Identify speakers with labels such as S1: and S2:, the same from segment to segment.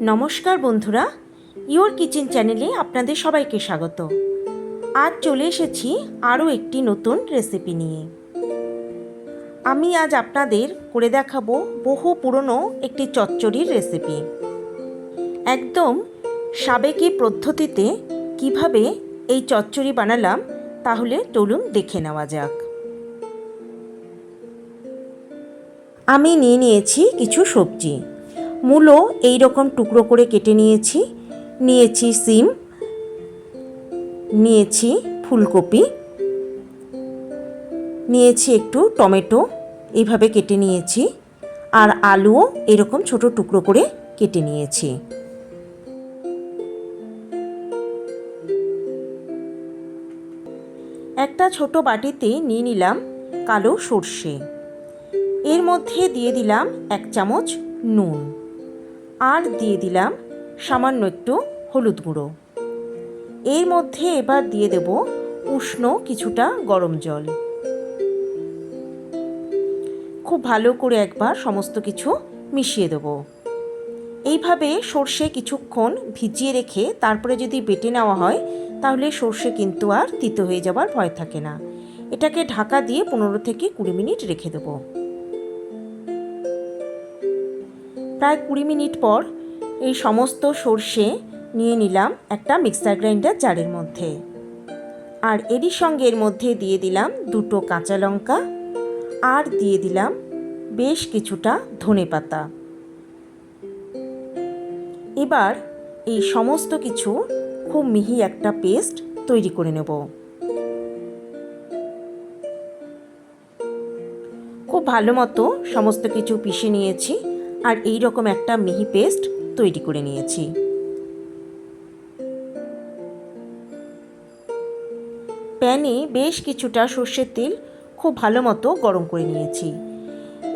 S1: নমস্কার বন্ধুরা, your kitchen চ্যানেলে আপনাদের সবাইকে স্বাগত। আজ চলে এসেছি আরও একটি নতুন রেসিপি নিয়ে। আমি আজ আপনাদের করে দেখাবো বহু পুরনো একটি চচ্চড়ির রেসিপি। একদম সাবেকি পদ্ধতিতে কীভাবে এই চচ্চড়ি বানালাম, তাহলে চলুন দেখে নেওয়া যাক। আমি নিয়ে নিয়েছি কিছু সবজি। মূলো এই রকম টুকরো করে কেটে নিয়েছি। নিয়েছি সিম, নিয়েছি ফুলকপি, নিয়েছি একটু টমেটো, এইভাবে কেটে নিয়েছি। আর আলুও এরকম ছোট টুকরো করে কেটে নিয়েছি। একটা ছোট বাটিতে নিয়ে নিলাম কালো সর্ষে। এর মধ্যে দিয়ে দিলাম এক চামচ নুন। আর দিয়ে দিলাম সামান্য একটু হলুদ গুঁড়ো। এর মধ্যে এবার দিয়ে দেব উষ্ণ কিছুটা গরম জল। খুব ভালো করে একবার সমস্ত কিছু মিশিয়ে দেব। এইভাবে সর্ষে কিছুক্ষণ ভিজিয়ে রেখে তারপরে যদি বেটে নেওয়া হয়, তাহলে সর্ষে কিন্তু আর তিতো হয়ে যাবার ভয় থাকে না। এটাকে ঢাকা দিয়ে পনেরো থেকে কুড়ি মিনিট রেখে দেবো। প্রায় কুড়ি মিনিট পর এই সমস্ত সর্ষে নিয়ে নিলাম একটা মিক্সার গ্রাইন্ডার জারের মধ্যে। আর এরই সঙ্গে এর মধ্যে দিয়ে দিলাম দুটো কাঁচা লঙ্কা আর দিয়ে দিলাম বেশ কিছুটা ধনে পাতা। এবার এই সমস্ত কিছু খুব মিহি একটা পেস্ট তৈরি করে নেব। খুব ভালো মতো সমস্ত কিছু পিষে নিয়েছি। আর এই রকম একটা মিহি পেস্ট তৈরি করে নিয়েছি। প্যানে বেশ কিছুটা সর্ষের তেল খুব ভালো মতো গরম করে নিয়েছি।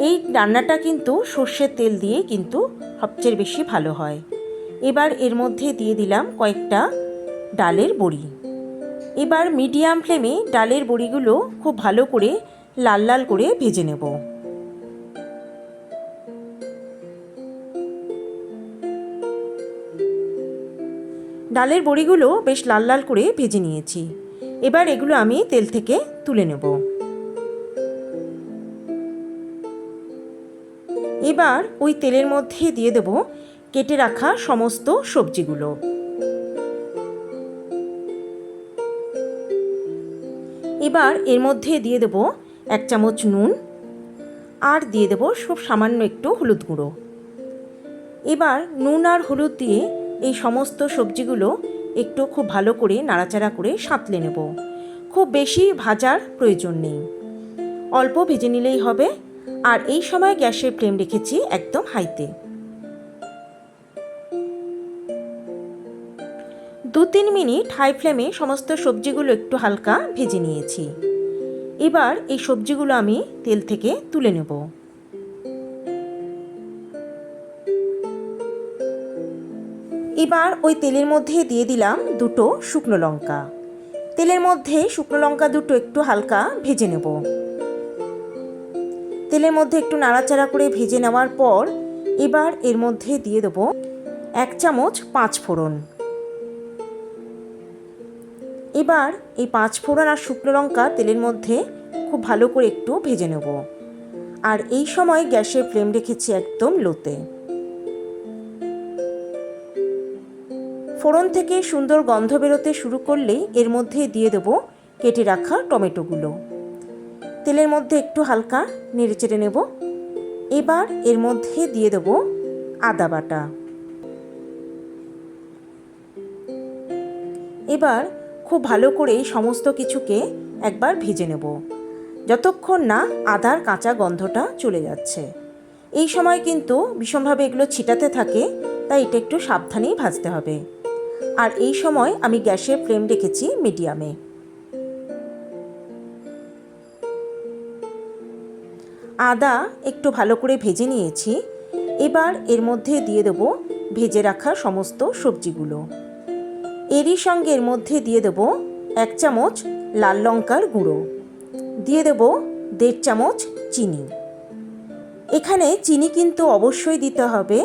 S1: এই রান্নাটা কিন্তু সর্ষের তেল দিয়ে কিন্তু সবচেয়ে বেশি ভালো হয়। এবার এর মধ্যে দিয়ে দিলাম কয়েকটা ডালের বড়ি। এবার মিডিয়াম ফ্লেমে ডালের বড়িগুলো খুব ভালো করে লাল লাল করে ভেজে নেব। ডালের বড়িগুলো বেশ লাল লাল করে ভেজে নিয়েছি। এবার এগুলো আমি তেল থেকে তুলে নেব। এবার ওই তেলের মধ্যে দিয়ে দেব কেটে রাখা সমস্ত সবজিগুলো। এবার এর মধ্যে দিয়ে দেব এক চামচ নুন আর দিয়ে দেব সব সামান্য একটু হলুদ গুঁড়ো। এবার নুন আর হলুদ দিয়ে এই সমস্ত সবজিগুলো একটু খুব ভালো করে নাড়াচাড়া করে সাঁতলে নেব। খুব বেশি ভাজার প্রয়োজন নেই। অল্প ভেজে নিলেই হবে। আর এই সময় গ্যাসের ফ্লেম রেখেছি একদম হাইতে। দু তিন মিনিট হাই ফ্লেমে সমস্ত সবজিগুলো একটু হালকা ভেজে নিয়েছি। এবার এই সবজিগুলো আমি তেল থেকে তুলে নেব। এবার ওই তেলের মধ্যে দিয়ে দিলাম দুটো শুকনো লঙ্কা। তেলের মধ্যে শুকনো লঙ্কা দুটো একটু হালকা ভেজে নেব। তেলের মধ্যে একটু নাড়াচাড়া করে ভেজে নেওয়ার পর এবার এর মধ্যে দিয়ে দেবো এক চামচ পাঁচ ফোড়ন। এবার এই পাঁচ ফোড়ন আর শুকনো লঙ্কা তেলের মধ্যে খুব ভালো করে একটু ভেজে নেব। আর এই সময় গ্যাসের ফ্লেম রেখেছি একদম লোতে। ফোড়ন থেকে সুন্দর গন্ধ বেরোতে শুরু করলেই এর মধ্যে দিয়ে দেবো কেটে রাখা টমেটোগুলো। তেলের মধ্যে একটু হালকা নেড়ে চেড়ে নেব। এবার এর মধ্যে দিয়ে দেবো আদা বাটা। এবার খুব ভালো করে সমস্ত কিছুকে একবার ভেজে নেব। যতক্ষণ না আদার কাঁচা গন্ধটা চলে যাচ্ছে। এই সময় কিন্তু ভীষণভাবে এগুলো ছিটাতে থাকে, তাই এটা একটু সাবধানেই ভাজতে হবে। আর এই সময় আমি গ্যাসের ফ্লেম রেখেছি মিডিয়ামে। আদা একটু ভালো করে ভেজে নিয়েছি। এবার এর মধ্যে দিয়ে দেবো ভেজে রাখা সমস্ত সবজিগুলো। এরই সঙ্গে এর মধ্যে দিয়ে দেবো এক চামচ লাল লঙ্কার গুঁড়ো। দিয়ে দেবো দেড় চামচ চিনি। এখানে চিনি কিন্তু অবশ্যই দিতে হবে।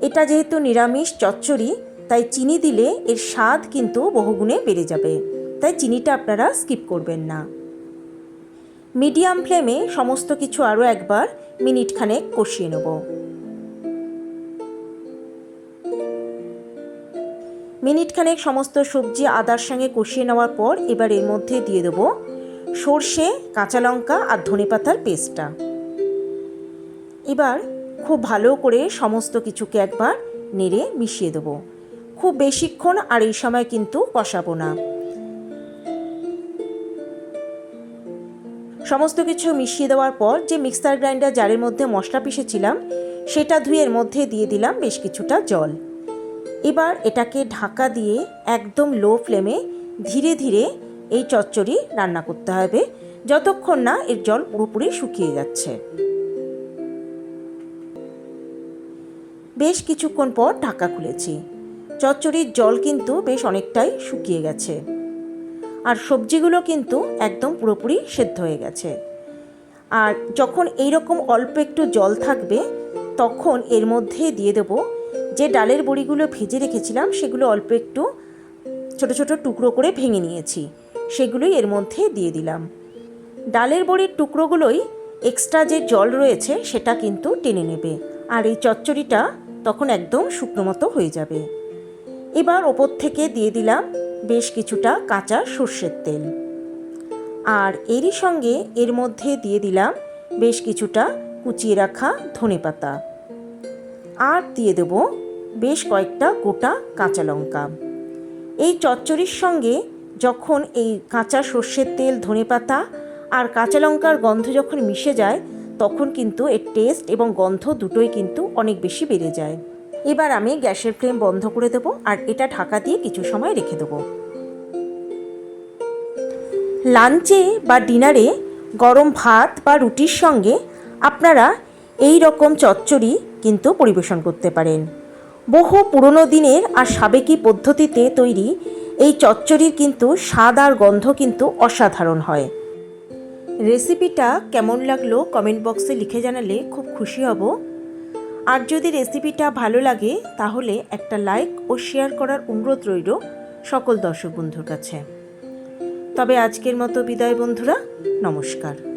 S1: এটা যেহেতু নিরামিষ চচ্চড়ি তাই চিনি দিলে এর স্বাদ কিন্তু বহুগুণে বেড়ে যাবে। তাই চিনিটা আপনারা স্কিপ করবেন না। মিডিয়াম ফ্লেমে সমস্ত কিছু আরও একবার মিনিট খানেক কষিয়ে নেব। মিনিট খানেক সমস্ত সবজি আদার সঙ্গে কষিয়ে নেওয়ার পর এবার এর মধ্যে দিয়ে দেবো সর্ষে, কাঁচা লঙ্কা আর ধনে পাতার পেস্টটা। এবার খুব ভালো করে সমস্ত কিছুকে একবার নেড়ে মিশিয়ে দেবো। খুব বেশিক্ষণ আর এই সময় কিন্তু কষাবো না। সমস্ত কিছু মিশিয়ে দেওয়ার পর যে মিক্সার গ্রাইন্ডার জারের মধ্যে মশলা পিষেছিলাম, সেটা ধুয়ের মধ্যে দিয়ে দিলাম বেশ কিছুটা জল। এবার এটাকে ঢাকা দিয়ে একদম লো ফ্লেমে ধীরে ধীরে এই চচ্চড়ি রান্না করতে হবে, যতক্ষণ না এর জল পুরোপুরি শুকিয়ে যাচ্ছে। বেশ কিছুক্ষণ পর ঢাকা খুলেছি। চচ্চড়ির জল কিন্তু বেশ অনেকটাই শুকিয়ে গেছে। আর সবজিগুলো কিন্তু একদম পুরোপুরি সেদ্ধ হয়ে গেছে। আর যখন এই রকম অল্প একটু জল থাকবে, তখন এর মধ্যে দিয়ে দেব যে ডালের বড়িগুলো ভেজে রেখেছিলাম, সেগুলো অল্প একটু ছোট ছোট টুকরো করে ভেঙে নিয়েছি। সেগুলোই এর মধ্যে দিয়ে দিলাম। ডালের বড়ির টুকরোগুলোই এক্সট্রা যে জল রয়েছে, সেটা কিন্তু টেনে নেবে। আর এই চচ্চড়িটা তখন একদম শুকনো মতো হয়ে যাবে। এবার ওপর থেকে দিয়ে দিলাম বেশ কিছুটা কাঁচা সর্ষের তেল। আর এরই সঙ্গে এর মধ্যে দিয়ে দিলাম বেশ কিছুটা কুচিয়ে রাখা ধনে পাতা। আর দিয়ে দেব বেশ কয়েকটা গোটা কাঁচা লঙ্কা। এই চচ্চড়ির সঙ্গে যখন এই কাঁচা সর্ষের তেল, ধনে পাতা আর কাঁচা লঙ্কার গন্ধ যখন মিশে যায়, তখন কিন্তু এর টেস্ট এবং গন্ধ দুটোই কিন্তু অনেক বেশি বেড়ে যায়। এবার আমি গ্যাসের ফ্লেম বন্ধ করে দেবো আর এটা ঢাকা দিয়ে কিছু সময় রেখে দেবো। লাঞ্চে বা ডিনারে গরম ভাত বা রুটির সঙ্গে আপনারা এই রকম চচ্চড়ি কিন্তু পরিবেশন করতে পারেন। বহু পুরনো দিনের আর সাবেকি পদ্ধতিতে তৈরি এই চচ্চড়ির কিন্তু স্বাদ আর গন্ধ কিন্তু অসাধারণ হয়। রেসিপিটা কেমন লাগল কমেন্ট বক্সে লিখে জানালে খুব খুশি হব। আর যদি রেসিপিটা ভালো লাগে, তাহলে একটা লাইক ও শেয়ার করার অনুরোধ রইল সকল দর্শক বন্ধুর কাছে। তবে আজকের মতো বিদায় বন্ধুরা, নমস্কার।